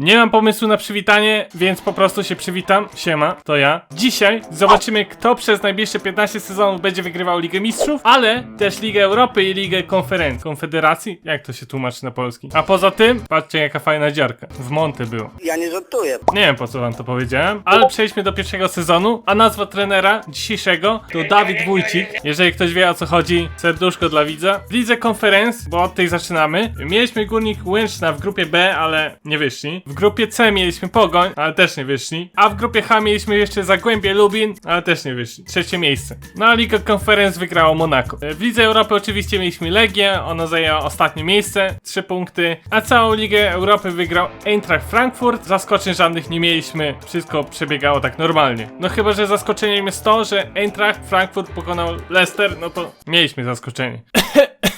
Nie mam pomysłu na przywitanie, więc po prostu się przywitam. Siema, to ja. Dzisiaj zobaczymy, kto przez najbliższe 15 sezonów będzie wygrywał Ligę Mistrzów, ale też Ligę Europy i Ligę Konferencji. Konfederacji? Jak to się tłumaczy na polski? A poza tym, patrzcie jaka fajna dziarka. W Monte było. Ja nie żartuję. Nie wiem po co wam to powiedziałem, ale przejdźmy do pierwszego sezonu, a nazwa trenera dzisiejszego to Dawid Wójcik. Jeżeli ktoś wie o co chodzi, serduszko dla widza. W lidze konferenc, bo od tej zaczynamy, mieliśmy Górnik Łęczna w grupie B, ale nie wyszli. W grupie C mieliśmy Pogoń, ale też nie wyszli. A w grupie H mieliśmy jeszcze Zagłębie Lubin, ale też nie wyszli. Trzecie miejsce. No a Liga Konferenc wygrało Monaco. W Lidze Europy oczywiście mieliśmy Legię, ona zajęła ostatnie miejsce, 3 punkty. A całą Ligę Europy wygrał Eintracht Frankfurt. Zaskoczeń żadnych nie mieliśmy, wszystko przebiegało tak normalnie. No chyba, że zaskoczeniem jest to, że Eintracht Frankfurt pokonał Leicester, no to mieliśmy zaskoczenie.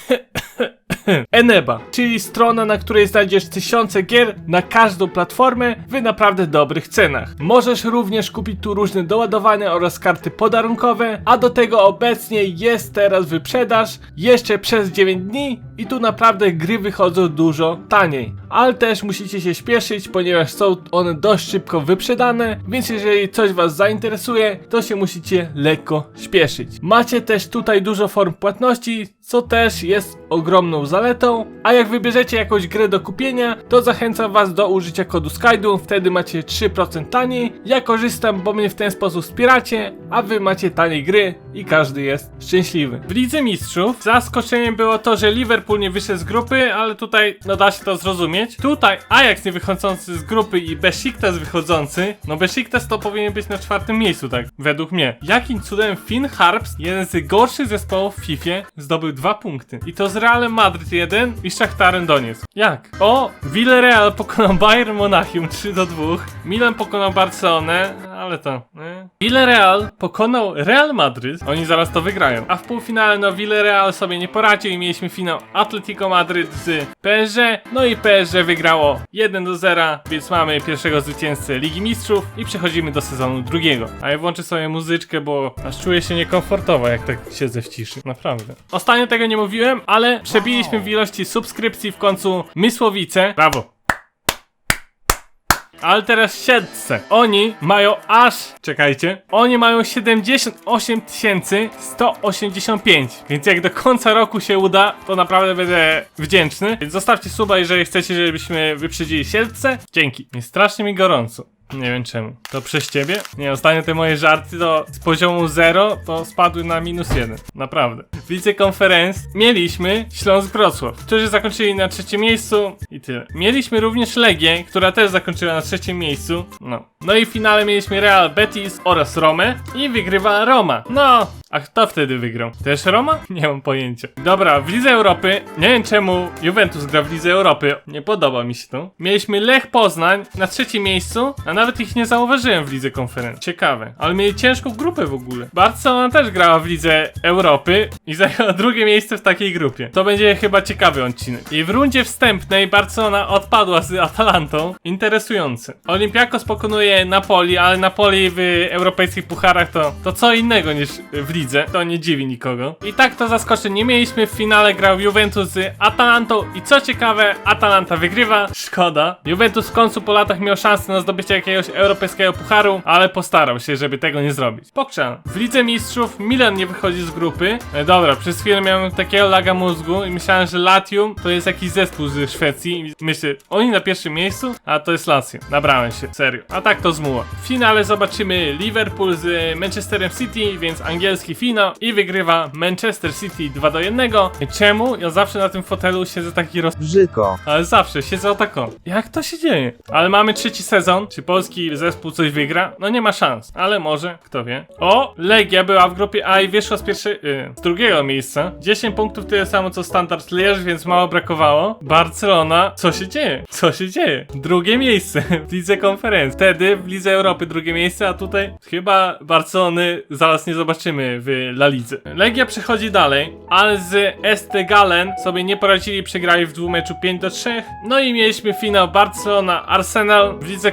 Eneba, czyli strona, na której znajdziesz tysiące gier na każdą platformę w naprawdę dobrych cenach. Możesz również kupić tu różne doładowania oraz karty podarunkowe, a do tego obecnie jest teraz wyprzedaż jeszcze przez 9 dni i tu naprawdę gry wychodzą dużo taniej. Ale też musicie się śpieszyć, ponieważ są one dość szybko wyprzedane, więc jeżeli coś was zainteresuje, to się musicie lekko śpieszyć. Macie też tutaj dużo form płatności, co też jest ogromną zaletą, a jak wybierzecie jakąś grę do kupienia, to zachęcam was do użycia kodu SKYDU, wtedy macie 3% taniej. Ja korzystam, bo mnie w ten sposób wspieracie, a wy macie taniej gry i każdy jest szczęśliwy. W Lidze Mistrzów zaskoczeniem było to, że Liverpool nie wyszedł z grupy, ale tutaj no da się to zrozumieć. Tutaj Ajax nie wychodzący z grupy i Besiktas wychodzący, no Besiktas to powinien być na czwartym miejscu, tak, według mnie. Jakim cudem Finn Harps, jeden z gorszych zespołów w FIFA, zdobył dwa punkty. I to z Realem Madryt 1 i Szachtarem Doniec. Jak? O! Villarreal pokonał Bayern Monachium 3 do 2. Milan pokonał Barcelonę, ale to... Nie? Villarreal pokonał Real Madryt. Oni zaraz to wygrają. A w półfinale no Villarreal sobie nie poradził i mieliśmy finał Atletico Madryt z PSG. No i PSG wygrało 1 do 0, więc mamy pierwszego zwycięzcę Ligi Mistrzów i przechodzimy do sezonu drugiego. A ja włączę sobie muzyczkę, bo aż czuję się niekomfortowo, jak tak siedzę w ciszy. Naprawdę. Ostatnio tego nie mówiłem, ale przebiliśmy w ilości subskrypcji w końcu Mysłowice. Brawo! Ale teraz siedźce. Oni mają aż, czekajcie, oni mają 78 185. Więc jak do końca roku się uda, to naprawdę będę wdzięczny. Więc zostawcie suba, jeżeli chcecie, żebyśmy wyprzedzili siedźce. Dzięki. Jest strasznie mi gorąco. Nie wiem czemu. To przez ciebie? Nie, ostatnio te moje żarty to z poziomu 0 to spadły na minus 1. Naprawdę. W Lidze Konferenc mieliśmy Śląsk Wrocław, którzy zakończyli na trzecim miejscu i tyle. Mieliśmy również Legię, która też zakończyła na trzecim miejscu. No. No i w finale mieliśmy Real Betis oraz Romę i wygrywa Roma. No, a kto wtedy wygrał? Też Roma? Nie mam pojęcia. Dobra, w Lidze Europy, nie wiem czemu Juventus gra w Lidze Europy, nie podoba mi się to. Mieliśmy Lech Poznań na trzecim miejscu, a nawet ich nie zauważyłem w Lidze Konferencji. Ciekawe, ale mieli ciężką grupę w ogóle. Barcelona też grała w Lidze Europy i zajęła drugie miejsce w takiej grupie. To będzie chyba ciekawy odcinek. I w rundzie wstępnej Barcelona odpadła z Atalantą. Interesujące. Olympiakos pokonuje Napoli, ale Napoli w europejskich pucharach to, to co innego niż w lidze. To nie dziwi nikogo. I tak to zaskoczeń nie mieliśmy. W finale grał Juventus z Atalantą i co ciekawe, Atalanta wygrywa. Szkoda. Juventus w końcu po latach miał szansę na zdobycie jakiegoś europejskiego pucharu, ale postarał się, żeby tego nie zrobić. Pokrzan. W Lidze Mistrzów Milan nie wychodzi z grupy. E, dobra, przez chwilę miałem takiego laga mózgu i myślałem, że Latium to jest jakiś zespół z Szwecji. Myślę, oni na pierwszym miejscu, a to jest Lazio. Nabrałem się, serio. A tak to zmuła. W finale zobaczymy Liverpool z Manchesterem City, więc angielski finał i wygrywa Manchester City 2 do 1. Czemu? Ja zawsze na tym fotelu siedzę taki roz... Bzyko. Ale zawsze siedzę o taką. Jak to się dzieje? Ale mamy trzeci sezon. Czy polski zespół coś wygra? No nie ma szans, ale może, kto wie. O! Legia była w grupie A i wyszła z pierwszej. Yy, z drugiego miejsca. 10 punktów tyle samo co Standard Liège, więc mało brakowało. Barcelona. Co się dzieje? Co się dzieje? Drugie miejsce w lidze konferencji. Wtedy w Lidze Europy drugie miejsce, a tutaj chyba Barcelony zaraz nie zobaczymy w La Lidze. Legia przechodzi dalej, ale z sobie nie poradzili, przegrali w dwóch meczu 5 do 3. No i mieliśmy finał Barcelona Arsenal w Lidze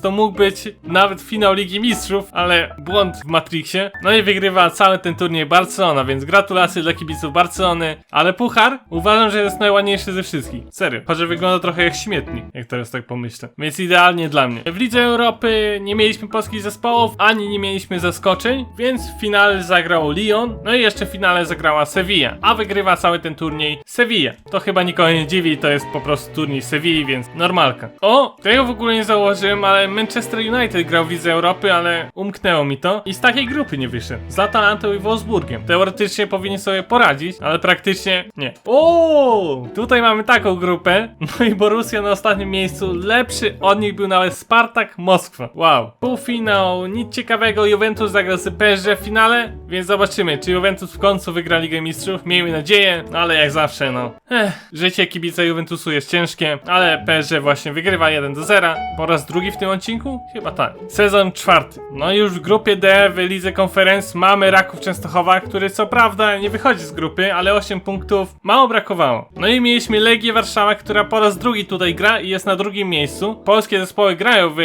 To mógł być nawet finał Ligi Mistrzów, ale błąd w Matrixie. No i wygrywa cały ten turniej Barcelona, więc gratulacje dla kibiców Barcelony, ale puchar uważam, że jest najładniejszy ze wszystkich. Serio, chociaż wygląda trochę jak śmietnik, jak teraz tak pomyślę. Więc idealnie dla mnie. W Lidze Europy nie mieliśmy polskich zespołów, ani nie mieliśmy zaskoczeń, więc w finale zagrał Lyon, no i jeszcze w finale zagrała Sevilla, a wygrywa cały ten turniej Sevilla. To chyba nikogo nie dziwi, to jest po prostu turniej Sevilli, więc normalka. O, tego w ogóle nie założyłem, ale Manchester United grał w Lidze Europy, ale umknęło mi to i z takiej grupy nie wyszedł. Z Atalantą i Wolfsburgiem. Teoretycznie powinien sobie poradzić, ale praktycznie nie. O, tutaj mamy taką grupę, no i Borussia na ostatnim miejscu, lepszy od nich był nawet Spartak Moskwa. Wow. Półfinał, nic ciekawego, Juventus zagra z PSG w finale, więc zobaczymy, czy Juventus w końcu wygra Ligę Mistrzów. Miejmy nadzieję, no ale jak zawsze, no. Ech, życie kibica Juventusu jest ciężkie, ale PSG właśnie wygrywa 1 do 0. Po raz drugi w tym odcinku? Chyba tak. Sezon czwarty. No już w grupie D w Lidze Konferenc mamy Raków Częstochowa, który co prawda nie wychodzi z grupy, ale 8 punktów mało brakowało. No i mieliśmy Legię Warszawa, która po raz drugi tutaj gra i jest na drugim miejscu. Polskie zespoły grają w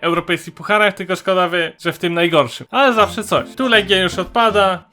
europejskich pucharach, tylko szkoda, że w tym najgorszym. Ale zawsze coś. Tu Legia już odpada.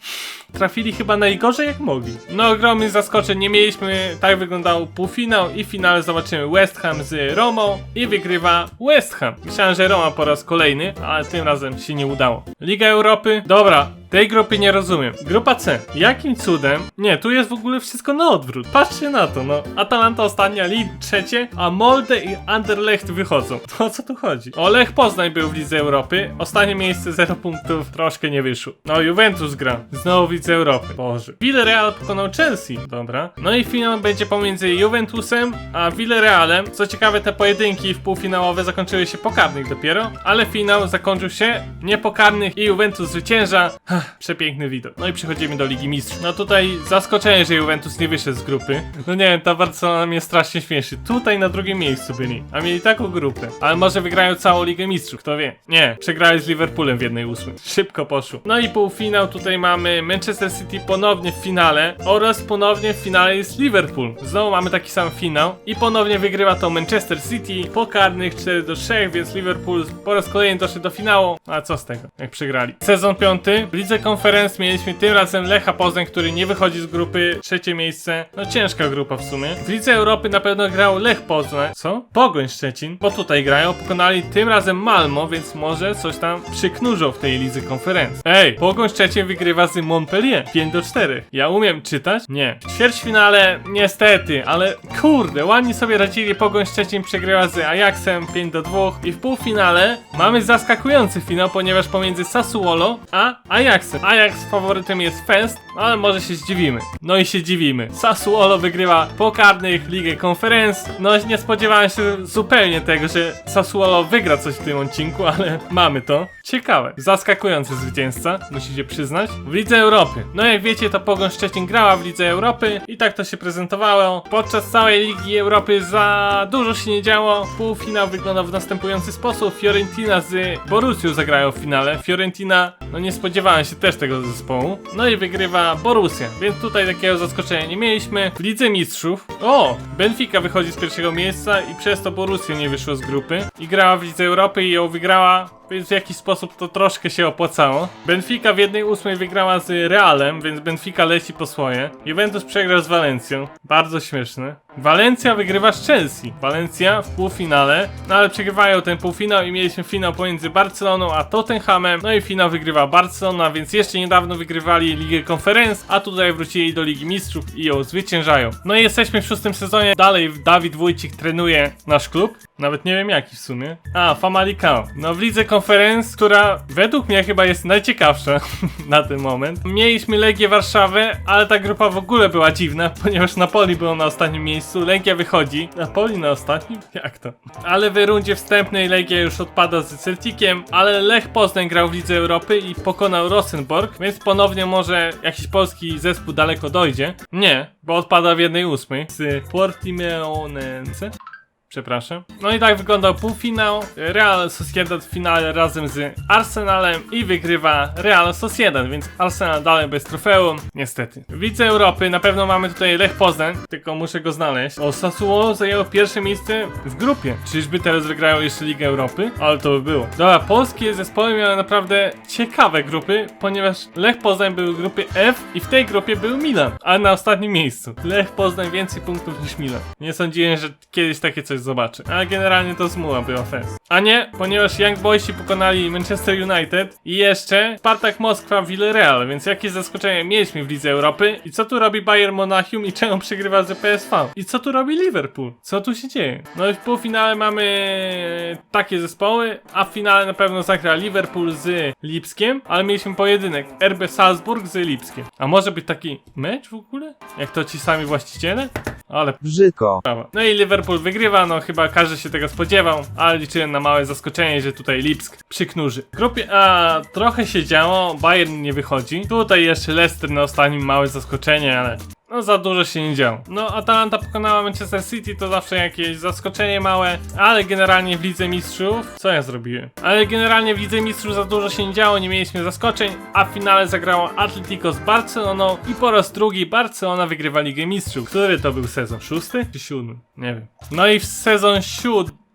Trafili chyba najgorzej jak mogli. No ogromnych zaskoczeń nie mieliśmy, tak wyglądał półfinał i w finale zobaczymy West Ham z Romą i wygrywa West Ham. Myślałem, że Roma po raz kolejny, ale tym razem się nie udało. Liga Europy, dobra, tej grupy nie rozumiem. Grupa C. Jakim cudem? Nie, tu jest w ogóle wszystko na odwrót. Patrzcie na to, no. Atalanta ostatnia, Lille trzecie, a Molde i Anderlecht wychodzą. To o co tu chodzi? Olech Poznań był w Lidze Europy. Ostatnie miejsce 0 punktów, troszkę nie wyszło. No, Juventus gra. Znowu w Lidze Europy. Boże. Villarreal pokonał Chelsea. Dobra. No i finał będzie pomiędzy Juventusem a Villarrealem. Co ciekawe, te pojedynki w półfinałowe zakończyły się pokarnych dopiero, ale finał zakończył się niepokarnych i Juventus zwycięża. Ach, Przepiękny widok. No i przechodzimy do Ligi Mistrzów. No tutaj zaskoczenie, że Juventus nie wyszedł z grupy. No nie wiem, ta Barcelona mnie strasznie śmieszy. Tutaj na drugim miejscu byli, a mieli taką grupę. Ale może wygrają całą Ligę Mistrzów, kto wie. Nie, przegrali z Liverpoolem w jednej ósmej. Szybko poszło. No i półfinał tutaj mamy Manchester City ponownie w finale oraz ponownie w finale jest Liverpool. Znowu mamy taki sam finał i ponownie wygrywa to Manchester City po karnych 4 do 3, więc Liverpool po raz kolejny doszedł do finału. A co z tego, jak przegrali. Sezon piąty. W Lidze Konferenc mieliśmy tym razem Lecha Poznań, który nie wychodzi z grupy. Trzecie miejsce. No ciężka grupa w sumie. W Lidze Europy na pewno grał Lech Poznań. Co? Pogoń Szczecin. Bo tutaj grają. Pokonali tym razem Malmo, więc może coś tam przyknurzą w tej Lidze Konferencji. Ej, Pogoń Szczecin wygrywa z Montpellier. 5 do 4. Ja umiem czytać? Nie. Ćwierćfinale niestety, ale kurde, ładnie sobie radzili. Pogoń Szczecin przegrywa z Ajaxem 5 do 2. I w półfinale mamy zaskakujący finał, ponieważ pomiędzy Sassuolo a Ajaxem. Ajax faworytem jest Fest, ale może się zdziwimy. No i się dziwimy. Sassuolo wygrywa pokarnych Ligę Konferenc. No nie spodziewałem się zupełnie tego, że Sassuolo wygra coś w tym odcinku, ale mamy to. Ciekawe. Zaskakujący zwycięzca, musicie przyznać. W Lidze Europy. No jak wiecie, to Pogoń Szczecin grała w Lidze Europy i tak to się prezentowało. Podczas całej Ligi Europy za dużo się nie działo. Półfinał wyglądał w następujący sposób. Fiorentina z Borussią zagrają w finale. Fiorentina, no nie spodziewałem się też tego zespołu. No i wygrywa Borussia, więc tutaj takiego zaskoczenia nie mieliśmy. W Lidze Mistrzów, o, Benfica wychodzi z pierwszego miejsca i przez to Borussia nie wyszło z grupy. I grała w Lidze Europy i ją wygrała więc w jakiś sposób to troszkę się opłacało. Benfica w jednej ósmej wygrała z Realem, więc Benfica leci po swoje. Juventus przegrał z Walencją. Bardzo śmieszne. Walencja wygrywa z Chelsea. Walencja w półfinale, no ale przegrywają ten półfinał i mieliśmy finał pomiędzy Barceloną a Tottenhamem. No i finał wygrywa Barcelona, więc jeszcze niedawno wygrywali Ligę Konferenc, a tutaj wrócili do Ligi Mistrzów i ją zwyciężają. No i jesteśmy w szóstym sezonie. Dalej Dawid Wójcik trenuje nasz klub. Nawet nie wiem jaki w sumie. A, Famalicão. No w Lidze Konferenc, która według mnie chyba jest najciekawsza na ten moment. Mieliśmy Legię Warszawę, ale ta grupa w ogóle była dziwna, ponieważ Napoli było na ostatnim miejscu, Legia wychodzi. Napoli na ostatnim? Jak to? Ale w rundzie wstępnej Legia już odpada z Celticiem, ale Lech Poznań grał w Lidze Europy i pokonał Rosenborg, więc ponownie może jakiś polski zespół daleko dojdzie. Nie, bo odpada w jednej ósmej z Portimonense. Przepraszam. No i tak wyglądał półfinał. Real Sociedad w finale razem z Arsenalem i wygrywa Real Sociedad, więc Arsenal dalej bez trofeum. Niestety. W Lidze Europy na pewno mamy tutaj Lech Poznań, tylko muszę go znaleźć. O, Sassuolo zajęło pierwsze miejsce w grupie. Czyżby teraz wygrają jeszcze Ligę Europy? Ale to by było. Dobra, polskie zespoły miały naprawdę ciekawe grupy, ponieważ Lech Poznań był w grupie F i w tej grupie był Milan, a na ostatnim miejscu. Lech Poznań więcej punktów niż Milan. Nie sądziłem, że kiedyś takie coś zobaczę, ale generalnie to zmuła była fest. A nie, ponieważ Young Boysi pokonali Manchester United i jeszcze Spartak Moskwa Villarreal, więc jakie zaskoczenie mieliśmy w Lidze Europy i co tu robi Bayern Monachium i czemu przegrywa z PSV? I co tu robi Liverpool? Co tu się dzieje? No i w półfinale mamy takie zespoły, a w finale na pewno zagra Liverpool z Lipskiem, ale mieliśmy pojedynek RB Salzburg z Lipskiem. A może być taki mecz w ogóle? Jak to ci sami właściciele? Ale Brzydko. Brawo. No i Liverpool wygrywa, no chyba każdy się tego spodziewał, ale liczyłem na małe zaskoczenie, że tutaj Lipsk przyknurzy. W grupie A trochę się działo, Bayern nie wychodzi. Tutaj jeszcze Leicester na ostatnim małe zaskoczenie, ale no za dużo się nie działo. No Atalanta pokonała Manchester City, to zawsze jakieś zaskoczenie małe, ale generalnie w Lidze Mistrzów, co ja zrobiłem? Ale generalnie w Lidze Mistrzów za dużo się nie działo, nie mieliśmy zaskoczeń, a w finale zagrało Atletico z Barceloną i po raz drugi Barcelona wygrywa Ligę Mistrzów. Który to był sezon? Szósty czy siódmy? Nie wiem. No i w sezon siódmy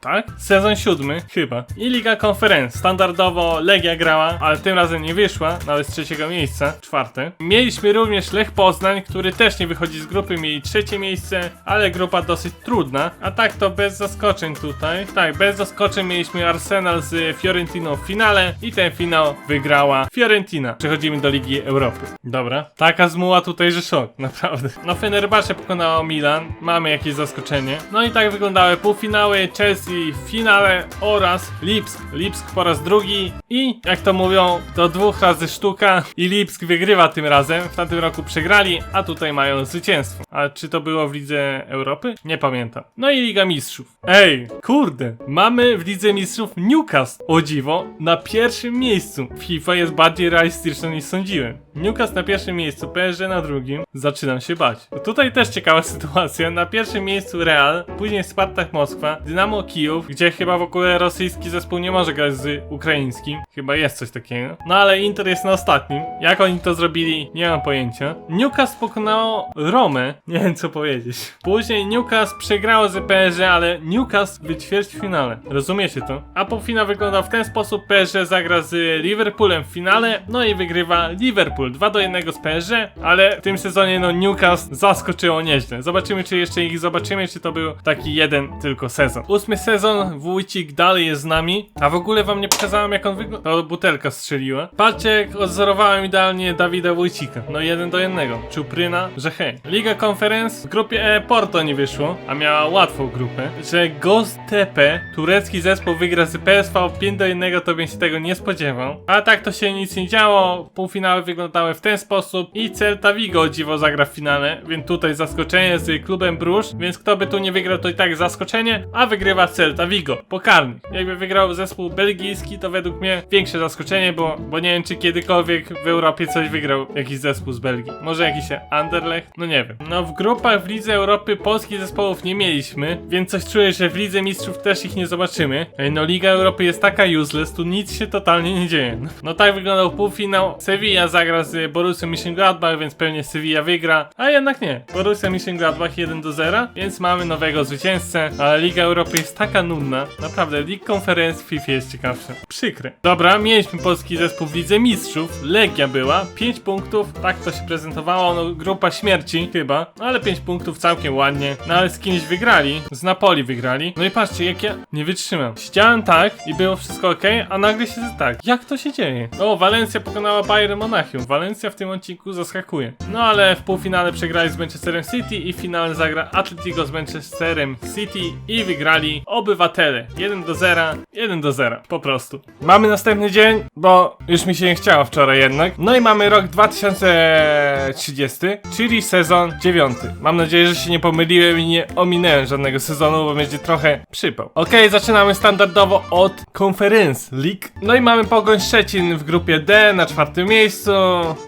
tak? Sezon siódmy, chyba. I Liga Konferencji. Standardowo Legia grała, ale tym razem nie wyszła, nawet z trzeciego miejsca, czwarte. Mieliśmy również Lech Poznań, który też nie wychodzi z grupy, mieli trzecie miejsce, ale grupa dosyć trudna. A tak to bez zaskoczeń tutaj. Tak, bez zaskoczeń mieliśmy Arsenal z Fiorentiną w finale i ten finał wygrała Fiorentina. Przechodzimy do Ligi Europy. Dobra. Taka zmuła tutaj, że szok, naprawdę. No Fenerbahce pokonało Milan, mamy jakieś zaskoczenie. No i tak wyglądały półfinały, Chelsea w finale oraz Lipsk. Lipsk po raz drugi i jak to mówią, to dwóch razy sztuka i Lipsk wygrywa tym razem. W tamtym roku przegrali, a tutaj mają zwycięstwo. A czy to było w Lidze Europy? Nie pamiętam. No i Liga Mistrzów. Ej, kurde, mamy w Lidze Mistrzów Newcastle. O dziwo, na pierwszym miejscu. FIFA jest bardziej realistyczna niż sądziłem. Newcastle na pierwszym miejscu, PSG na drugim. Zaczynam się bać. Tutaj też ciekawa sytuacja. Na pierwszym miejscu Real, później Spartak Moskwa, Dynamo Kijów, gdzie chyba w ogóle rosyjski zespół nie może grać z ukraińskim. Chyba jest coś takiego. No ale Inter jest na ostatnim. Jak oni to zrobili, nie mam pojęcia. Newcastle pokonało Romę. Nie wiem co powiedzieć. Później Newcastle przegrało z PSG, ale Newcastle w ćwierćfinale. Rozumiecie to? A półfinał wygląda w ten sposób. PSG zagra z Liverpoolem w finale, no i wygrywa Liverpool 2 do 1 z PSG, ale w tym sezonie no Newcastle zaskoczyło nieźle. Zobaczymy czy jeszcze ich zobaczymy, czy to był taki jeden tylko sezon. Ósmy sezon, Wójcik dalej jest z nami, a w ogóle wam nie pokazałem jak on wygląda. To butelka strzeliła. Patrzcie jak odzorowałem idealnie Dawida Wójcika. No jeden do jednego. Czupryna, że hej. Liga Conference w grupie E Porto nie wyszło, a miała łatwą grupę. Że Goztepe, turecki zespół wygra z PSV 5 do 1 to bym się tego nie spodziewał. A tak to się nic nie działo. Półfinały wyglądały w ten sposób i Celta Vigo o dziwo zagra w finale, więc tutaj zaskoczenie z klubem Brusz, więc kto by tu nie wygrał to i tak zaskoczenie, a wygrywa Celta Vigo, pokarny. Jakby wygrał zespół belgijski to według mnie większe zaskoczenie, bo, bo nie wiem czy kiedykolwiek w Europie coś wygrał jakiś zespół z Belgii. Może jakiś Anderlecht? No nie wiem. No w grupach w Lidze Europy polskich zespołów nie mieliśmy, więc coś czuję, że w Lidze Mistrzów też ich nie zobaczymy. No Liga Europy jest taka useless, tu nic się totalnie nie dzieje. No tak wyglądał półfinał. Sevilla zagra z Borussią Mönchengladbach, więc pewnie Sevilla wygra, a jednak nie. Borussia Mönchengladbach 1 do 0, więc mamy nowego zwycięzcę, ale Liga Europy jest taka nudna. Naprawdę, League Conference w FIFA jest ciekawsza. Przykre. Dobra, mieliśmy polski zespół w Lidze Mistrzów, Legia była, 5 punktów, tak to się prezentowało, no grupa śmierci chyba, no ale 5 punktów całkiem ładnie, no ale z kimś wygrali, z Napoli wygrali, no i patrzcie, jak ja nie wytrzymam. Siedziałem tak i było wszystko ok, a nagle się tak, jak to się dzieje? O, Walencja pokonała Bayern Monachium, Walencja w tym odcinku zaskakuje. No ale w półfinale przegrali z Manchesterem City i w finale zagra Atletico z Manchesterem City i wygrali obywatele. 1 do 0, 1 do 0, po prostu. Mamy następny dzień, bo już mi się nie chciało wczoraj jednak. No i mamy rok 2030, czyli sezon 9. Mam nadzieję, że się nie pomyliłem i nie ominąłem żadnego sezonu, bo będzie trochę przypał. Okej, zaczynamy standardowo od Conference League. No i mamy Pogoń Szczecin w grupie D na czwartym miejscu.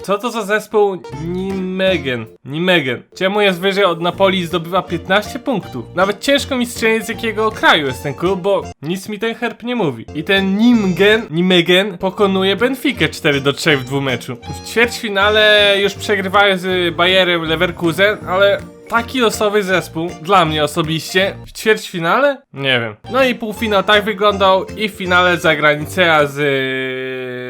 Co to za zespół? Nimegen. Nimegen. Czemu jest wyżej od Napoli i zdobywa 15 punktów? Nawet ciężko mi strzelić z jakiego kraju jest ten klub, bo nic mi ten herb nie mówi. I ten Nimgen, Nimegen pokonuje Benfica 4 do 3 w dwumeczu. W ćwierćfinale już przegrywają z Bayerem Leverkusen, ale taki losowy zespół, dla mnie osobiście, w ćwierćfinale? Nie wiem. No i półfinał tak wyglądał i w finale zagra Nicea z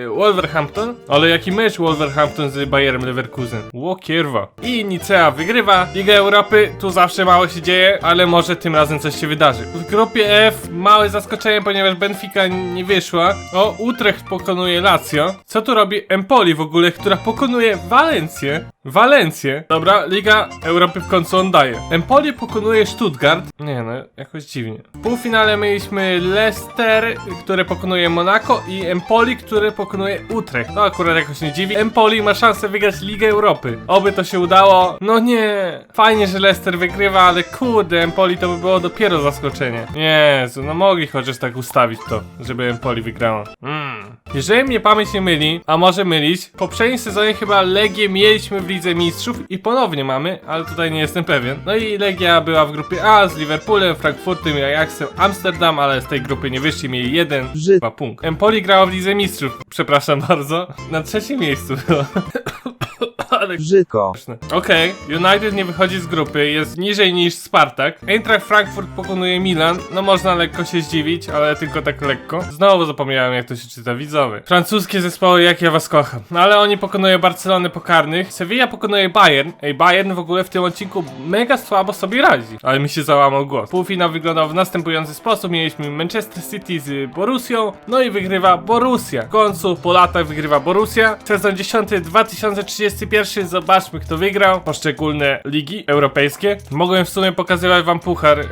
yy, Wolverhampton. Ale jaki mecz Wolverhampton z Bayerem Leverkusen? Ło kierwa. I Nicea wygrywa Ligę Europy, tu zawsze mało się dzieje, ale może tym razem coś się wydarzy. W grupie F małe zaskoczenie, ponieważ Benfica nie wyszła. O, Utrecht pokonuje Lazio. Co tu robi Empoli w ogóle, która pokonuje Walencję? Walencję. Dobra, Liga Europy w końcu on daje. Empoli pokonuje Stuttgart. Nie no, jakoś dziwnie. W półfinale mieliśmy Leicester, które pokonuje Monaco i Empoli, które pokonuje Utrecht. To akurat jakoś nie dziwi. Empoli ma szansę wygrać Ligę Europy. Oby to się udało. No nie. Fajnie, że Leicester wygrywa, ale kurde, Empoli to by było dopiero zaskoczenie. Jezu, no mogli chociaż tak ustawić to, żeby Empoli wygrała. Mm. Jeżeli mnie pamięć nie myli, a może mylić, w poprzednim sezonie chyba Legię mieliśmy w Lidze Mistrzów i ponownie mamy, ale tutaj nie jestem pewien. No i Legia była w grupie A z Liverpoolem, Frankfurtem i Ajaxem Amsterdam, ale z tej grupy nie wyszli, mieli jeden chyba punkt. Empoli grała w Lidze Mistrzów, przepraszam bardzo, na trzecim miejscu. Ale Brzydko. Okej, United nie wychodzi z grupy, jest niżej niż Spartak. Eintracht Frankfurt pokonuje Milan, no można lekko się zdziwić, ale tylko tak lekko. Znowu zapomniałem jak to się czyta, widzowie. Francuskie zespoły, jak ja was kocham. No ale oni pokonują Barcelonę po karnych, Sevilla pokonuje Bayern. Ej, Bayern w ogóle w tym odcinku mega słabo sobie radzi. Ale mi się załamał głos. Półfinał wyglądał w następujący sposób, mieliśmy Manchester City z Borussią, no i wygrywa Borussia. W końcu po latach wygrywa Borussia. Sezon 10 2031, zobaczmy kto wygrał poszczególne ligi europejskie. Mogłem w sumie pokazywać wam puchar, e,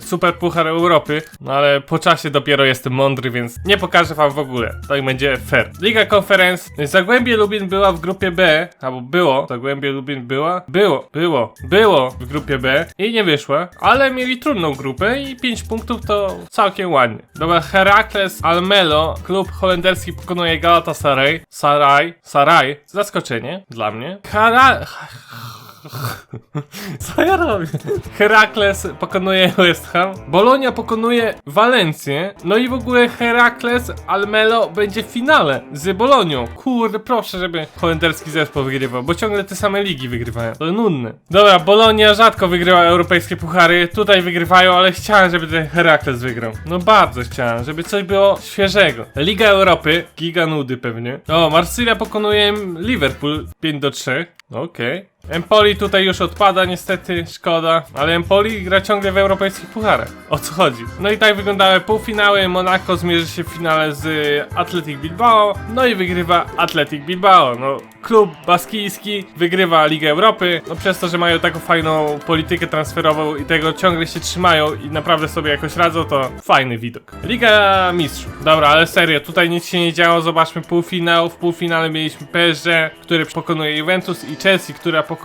super puchar Europy, no ale po czasie dopiero jestem mądry, więc nie pokażę wam w ogóle. Tak będzie fair. Liga Conference. Zagłębie Lubin była w grupie B, albo było. Zagłębie Lubin była? Było, było, było w grupie B i nie wyszła, ale mieli trudną grupę i 5 punktów to całkiem ładnie. Dobra, Herakles Almelo, klub holenderski pokonuje Galatasaray. Saraj, Saraj, zaskoczenie dla mnie. Hara... Co ja robię? Herakles pokonuje West Ham, Bolonia pokonuje Walencję, no i w ogóle Herakles Almelo będzie w finale z Bolonią. Kurde, proszę, żeby holenderski zespół wygrywał, bo ciągle te same ligi wygrywają. To nudne. Dobra, Bolonia rzadko wygrywa europejskie puchary, tutaj wygrywają, ale chciałem, żeby ten Herakles wygrał. No bardzo chciałem, żeby coś było świeżego. Liga Europy, giga nudy pewnie. O, Marsylia pokonuje Liverpool 5 do 3. Okej. Empoli tutaj już odpada niestety, szkoda, ale Empoli gra ciągle w europejskich pucharach. O co chodzi? No i tak wyglądały półfinały, Monaco zmierzy się w finale z Athletic Bilbao, no i wygrywa Athletic Bilbao, no klub baskijski wygrywa Ligę Europy, no przez to, że mają taką fajną politykę transferową i tego ciągle się trzymają i naprawdę sobie jakoś radzą, to fajny widok. Liga Mistrzów. Dobra, ale serio, tutaj nic się nie działo, zobaczmy półfinał, w półfinale mieliśmy PSG, który pokonuje Juventus i Chelsea, która pokonuje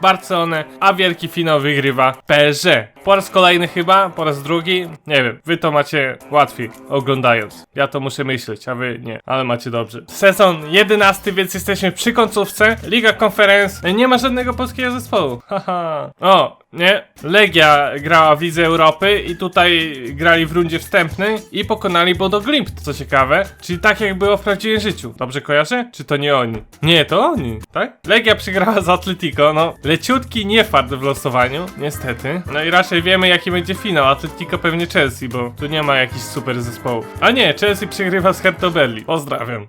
Barcelonę, a wielki finał wygrywa PSG. Po raz kolejny chyba, po raz drugi, nie wiem, wy to macie łatwiej oglądając. Ja to muszę myśleć, a wy nie, ale macie dobrze. Sezon 11, więc jesteśmy przy końcówce. Liga Conference, nie ma żadnego polskiego zespołu. Haha. O, nie? Legia grała w Lidze Europy i tutaj grali w rundzie wstępnej i pokonali Bodo Glimt, co ciekawe. Czyli tak jak było w prawdziwym życiu. Dobrze kojarzę? Czy to nie oni? Nie, to oni, tak? Legia przegrała z Atletico, no leciutki niefart w losowaniu, niestety. No i raczej wiemy jaki będzie finał, Atletico pewnie Chelsea, bo tu nie ma jakichś super zespołów. A nie, Chelsea przegrywa z Hertha Berlin. Pozdrawiam.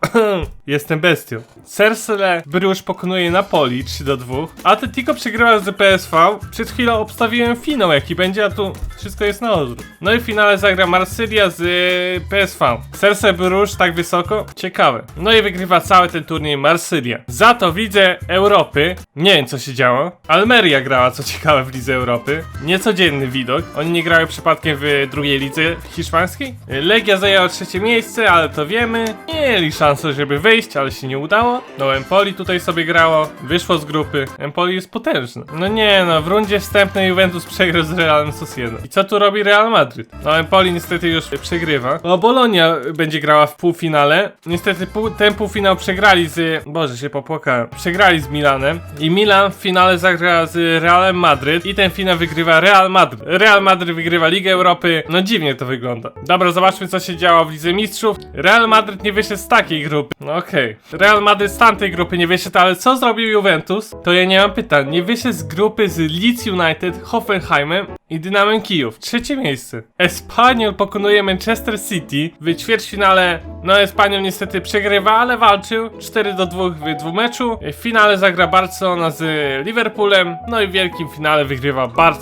Jestem bestią. Cersele Bruges pokonuje Napoli 3 do 2. Atletico przegrywa z PSV. Przed chwilą obstawiłem finał jaki będzie, a tu wszystko jest na odwrót. No i w finale zagra Marsylia z y, PSV. Serce Bruges tak wysoko? Ciekawe. No i wygrywa cały ten turniej Marsylia. Za to w Lidze Europy, nie wiem co się działo, Almeria grała co ciekawe w Lidze Europy. Niecodzienny widok. Oni nie grały przypadkiem w drugiej lidze hiszpańskiej. Legia zajęła trzecie miejsce, ale to wiemy. Mieli szansę, żeby wyjść, ale się nie udało. No Empoli tutaj sobie grało, wyszło z grupy. Empoli jest potężny. No nie no, w rundzie wstępnej Juventus przegrał z Realem Sociedad. I co tu robi Real Madryt? No Empoli niestety już przegrywa. No Bolonia będzie grała w półfinale. Niestety pół, ten półfinał przegrali z... Boże, się popłakałem. Przegrali z Milanem. I Milan w finale zagra z Realem Madryt. I ten finał wygrywa Real Madryt. Real Madryt wygrywa Ligę Europy. No dziwnie to wygląda. Dobra, zobaczmy co się działo w Lidze Mistrzów. Real Madryt nie wyszedł z takiej grupy. No okej. Real Madryt z tamtej grupy nie wyszedł, ale co zrobił Juventus? To ja nie mam pytań. Nie wyszedł z grupy z Leeds United, Hoffenheimem i Dynamem Kijów. Trzecie miejsce. Espanyol pokonuje Manchester City w ćwierćfinale. No Espanyol niestety przegrywa, ale walczył 4 do 2 w dwumeczu. W finale zagra Barcelona z Liverpoolem. No i w wielkim finale wygrywa Barcelona.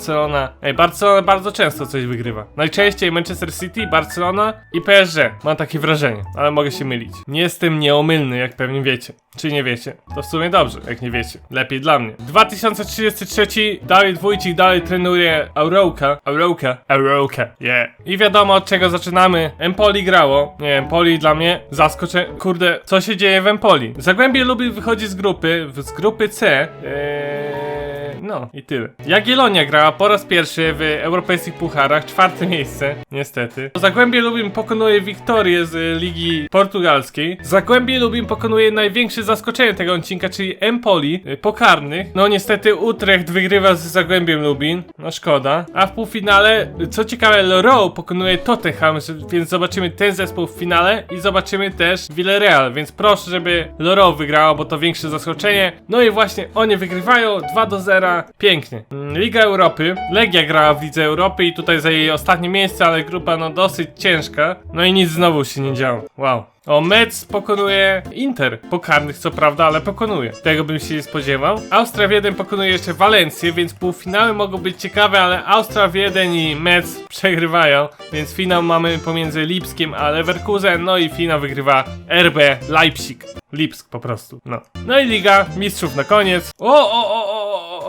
Ej, Barcelona bardzo często coś wygrywa. Najczęściej Manchester City, Barcelona i PSG. Mam takie wrażenie, ale mogę się mylić. Nie jestem nieomylny, jak pewnie wiecie. Czy nie wiecie? To w sumie dobrze, jak nie wiecie. Lepiej dla mnie. 2033 Dawid Wójcik dalej trenuje Auroka. Auroka. Auroka. Yeah. I wiadomo od czego zaczynamy. Empoli grało. Nie, Empoli dla mnie zaskoczę. Kurde, co się dzieje w Empoli? Zagłębie lubi wychodzić z grupy, z grupy C. Eee... No i tyle. Jagiellonia grała po raz pierwszy w europejskich pucharach, czwarte miejsce, niestety. Zagłębie Lubin pokonuje Wiktorię z Ligi Portugalskiej. Zagłębie Lubin pokonuje największe zaskoczenie tego odcinka, czyli Empoli, y, pokarnych. No niestety Utrecht wygrywa z Zagłębiem Lubin, no szkoda. A w półfinale, co ciekawe, Loro pokonuje Tottenham, więc zobaczymy ten zespół w finale i zobaczymy też Villarreal, więc proszę, żeby Loro wygrało, bo to większe zaskoczenie. No i właśnie oni wygrywają 2 do 0. Pięknie. Mm, Liga Europy. Legia grała w Lidze Europy i tutaj zajęli ostatnie miejsce, ale grupa no dosyć ciężka. No i nic znowu się nie działo. Wow. O, Metz pokonuje Inter. Pokarnych co prawda, ale pokonuje. Tego bym się nie spodziewał. Austria Wiedeń pokonuje jeszcze Walencję, więc półfinały mogą być ciekawe, ale Austria Wiedeń i Metz przegrywają. Więc finał mamy pomiędzy Lipskiem a Leverkusen. No i finał wygrywa RB Leipzig. Lipsk po prostu, no. No i Liga Mistrzów na koniec. O, o, o, o,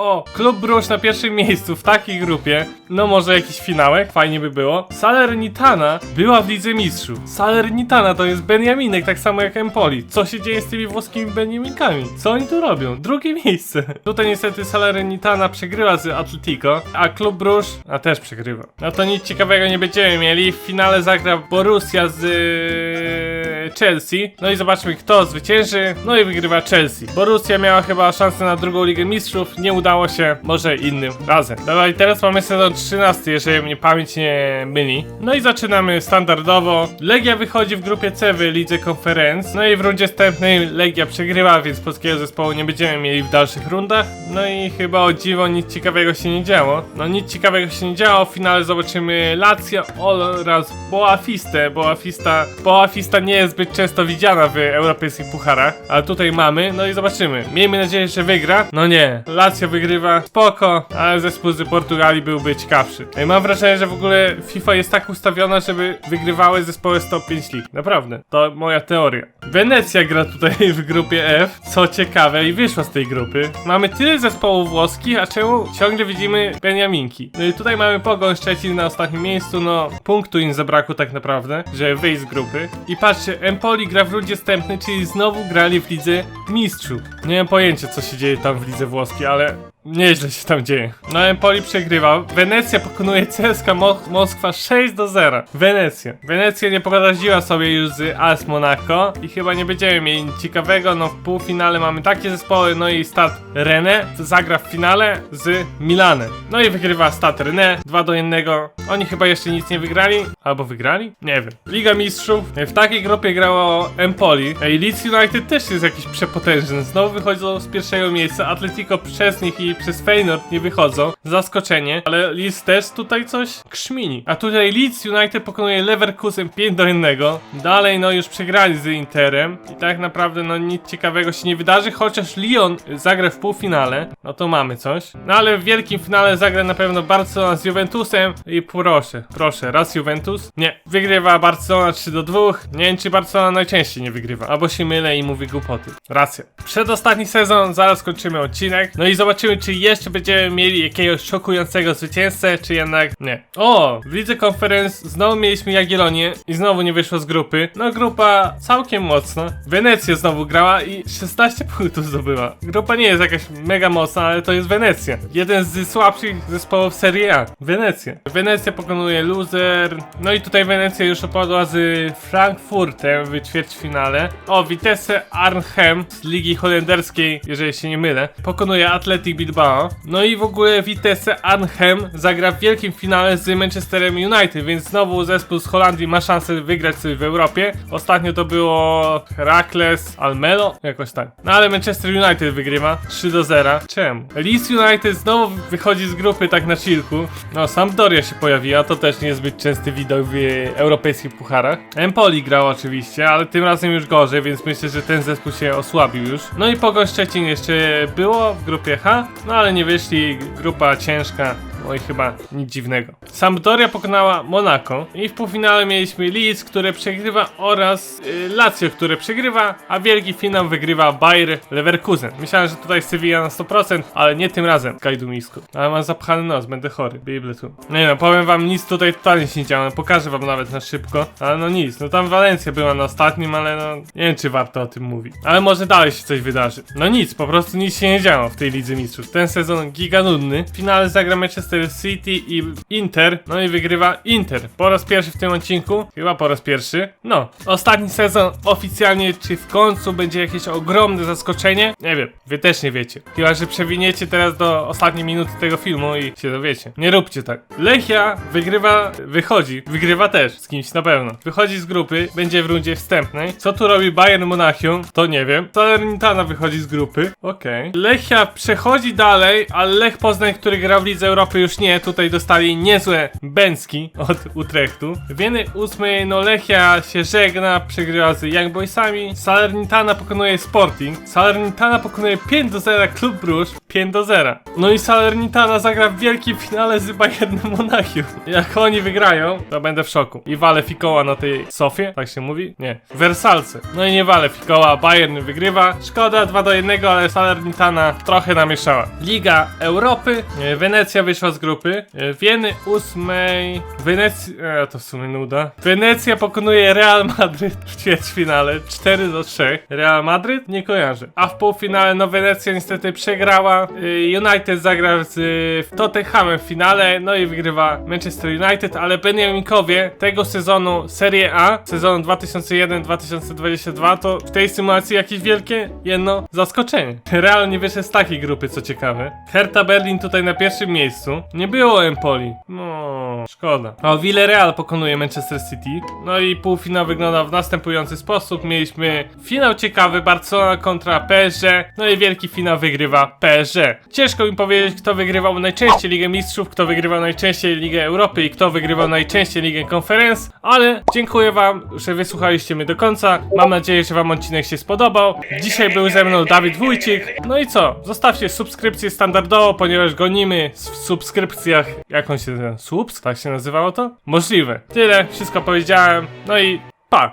o. Klub Brusz na pierwszym miejscu w takiej grupie. No może jakiś finałek, fajnie by było. Salernitana była w Lidze Mistrzów. Salernitana to jest Beniaminek, tak samo jak Empoli. Co się dzieje z tymi włoskimi Beniaminkami? Co oni tu robią? Drugie miejsce. Tutaj niestety Salernitana przegrywa z Atletico, a Klub Brusz, a też przegrywa. No to nic ciekawego nie będziemy mieli. W finale zagra Borussia z Chelsea. No i zobaczmy kto zwycięży. No i wygrywa Chelsea. Borussia miała chyba szansę na drugą Ligę Mistrzów. Nie udało się. Może innym razem. Dobra i teraz mamy sezon 13, jeżeli mnie pamięć nie myli. No i zaczynamy standardowo. Legia wychodzi w grupie C w Lidze Konferenc. No i w rundzie wstępnej Legia przegrywa, więc polskiego zespołu nie będziemy mieli w dalszych rundach. No i chyba o dziwo nic ciekawego się nie działo. No nic ciekawego się nie działo. W finale zobaczymy Lazio oraz Boafistę. Boafista, Boafista nie jest zbyt często widziana w europejskich pucharach, ale tutaj mamy. No i zobaczymy. Miejmy nadzieję, że wygra. No nie. Lazio wygrywa. Spoko, ale zespół z Portugalii byłby ciekawszy. Ej, mam wrażenie, że w ogóle FIFA jest tak ustawiona, żeby wygrywały zespoły 105 lig. Naprawdę. To moja teoria. Wenecja gra tutaj w grupie F, co ciekawe i wyszła z tej grupy. Mamy tyle zespołów włoskich, a czemu ciągle widzimy Beniaminki? No i tutaj mamy Pogoń Szczecin na ostatnim miejscu, no punktu im zabrakło tak naprawdę, żeby wyjść z grupy. I patrzcie, Empoli gra w rundzie wstępnej, czyli znowu grali w Lidze Mistrzów. Nie mam pojęcia co się dzieje tam w Lidze Włoskiej, ale Nieźle się tam dzieje. No Empoli przegrywa. Wenecja pokonuje CSKA Mo Moskwa 6 do 0. Wenecja. Wenecja nie poradziła sobie już z AS Monaco i chyba nie będziemy mieli nic ciekawego. No w półfinale mamy takie zespoły, no i start Rennes zagra w finale z Milanem. No i wygrywa start Rennes 2 do 1. Oni chyba jeszcze nic nie wygrali. Albo wygrali? Nie wiem. Liga Mistrzów. W takiej grupie grało Empoli. Ej, Leeds United też jest jakiś przepotężny. Znowu wychodzą z pierwszego miejsca. Atletico przez nich i przez Feyenoord nie wychodzą. Zaskoczenie, ale Leeds też tutaj coś krzmini. A tutaj Leeds United pokonuje Leverkusen 5 do 1. Dalej no już przegrali z Interem i tak naprawdę no nic ciekawego się nie wydarzy, chociaż Lyon zagra w półfinale, no to mamy coś. No ale w wielkim finale zagra na pewno Barcelona z Juventusem i proszę, proszę, raz Juventus. Nie, wygrywa Barcelona 3 do 2. Nie wiem czy Barcelona najczęściej nie wygrywa, albo się mylę i mówię głupoty. Racja. Przedostatni sezon, zaraz kończymy odcinek. No i zobaczymy czy jeszcze będziemy mieli jakiegoś szokującego zwycięzcę, czy jednak nie. O, w Lidze Konferenc znowu mieliśmy Jagiellonię i znowu nie wyszło z grupy. No grupa całkiem mocna. Wenecja znowu grała i 16 punktów zdobyła. Grupa nie jest jakaś mega mocna, ale to jest Wenecja. Jeden z słabszych zespołów Serie A. Wenecja. Wenecja pokonuje loser. No i tutaj Wenecja już opadła z Frankfurtem w ćwierćfinale. O, Vitesse Arnhem z Ligi Holenderskiej, jeżeli się nie mylę, pokonuje Athletic Bilbao. No i w ogóle Vitesse Arnhem zagra w wielkim finale z Manchesterem United, więc znowu zespół z Holandii ma szansę wygrać coś w Europie. Ostatnio to było Herakles Almelo, jakoś tak. No ale Manchester United wygrywa 3 do 0. Czemu? Leeds United znowu wychodzi z grupy tak na chillku. No, Sampdoria się pojawiła, to też niezbyt częsty widok w europejskich pucharach. Empoli grał oczywiście, ale tym razem już gorzej, więc myślę, że ten zespół się osłabił już. No i Pogoń Szczecin jeszcze było w grupie H, no ale nie wyszli, grupa ciężka. No i chyba nic dziwnego. Sampdoria pokonała Monaco i w półfinale mieliśmy Leeds, które przegrywa oraz y, Lazio, które przegrywa, a wielki finał wygrywa Bayer Leverkusen. Myślałem, że tutaj Sevilla na 100%, ale nie tym razem. Kajdu misku. Ale mam zapchany nos, będę chory. Bible tu. Nie no, powiem wam, nic tutaj totalnie się nie działo. Pokażę wam nawet na szybko. Ale no nic, no tam Walencja była na ostatnim, ale no nie wiem czy warto o tym mówić. Ale może dalej się coś wydarzy. No nic, po prostu nic się nie działo w tej Lidze Mistrzów. Ten sezon giga nudny. W finale zagra Manchester City i Inter. No i wygrywa Inter. Po raz pierwszy w tym odcinku. Chyba po raz pierwszy. No, ostatni sezon oficjalnie, czy w końcu będzie jakieś ogromne zaskoczenie? Nie wiem, wy też nie wiecie. Chyba, że przewiniecie teraz do ostatniej minuty tego filmu i się dowiecie. Nie róbcie tak. Lechia wygrywa, wychodzi, wygrywa też z kimś na pewno. Wychodzi z grupy, będzie w rundzie wstępnej. Co tu robi Bayern Monachium? To nie wiem. Salernitana wychodzi z grupy. Okej. Lechia przechodzi dalej, ale Lech Poznań, który gra w Lidze Europy już nie. Tutaj dostali niezłe bęcki od Utrechtu. Wieny ósmej, no Lechia się żegna, przegrywa z Young Boysami. Salernitana pokonuje Sporting. Salernitana pokonuje 5 do 0 Klub Bruż. 5 do 0. No i Salernitana zagra w wielkim finale z Bayernem Monachium. Jak oni wygrają, to będę w szoku. I walę Fikoła na tej sofie, tak się mówi? Nie. Wersalce. No i nie walę Fikoła, Bayern wygrywa. Szkoda 2 do 1, ale Salernitana trochę namieszała. Liga Europy. E, Wenecja wyszła z grupy. E, Wieny ósmej. Wenecja. E, to w sumie nuda. Wenecja pokonuje Real Madryt w ćwierćfinale 4 do 3. Real Madryt? Nie kojarzę. A w półfinale no Wenecja niestety przegrała. United zagra z Tottenhamem w finale, no i wygrywa Manchester United, ale Benjamikowie tego sezonu Serie A, sezonu 2001-2022 to w tej symulacji jakieś wielkie jedno zaskoczenie. Real nie wyszedł z takiej grupy, co ciekawe. Hertha Berlin tutaj na pierwszym miejscu. Nie było Empoli. No, szkoda. O, Villarreal pokonuje Manchester City. No i półfinał wygląda w następujący sposób. Mieliśmy finał ciekawy, Barcelona kontra PSG. No i wielki finał wygrywa PSG. Ciężko mi powiedzieć, kto wygrywał najczęściej Ligę Mistrzów, kto wygrywał najczęściej Ligę Europy i kto wygrywał najczęściej Ligę Konferenc, ale dziękuję wam, że wysłuchaliście mnie do końca. Mam nadzieję, że wam odcinek się spodobał. Dzisiaj był ze mną Dawid Wójcik. No i co? Zostawcie subskrypcję standardowo, ponieważ gonimy w subskrypcjach. Jak on się nazywa? Subs? Tak się nazywało to? Możliwe. Tyle, wszystko powiedziałem. No i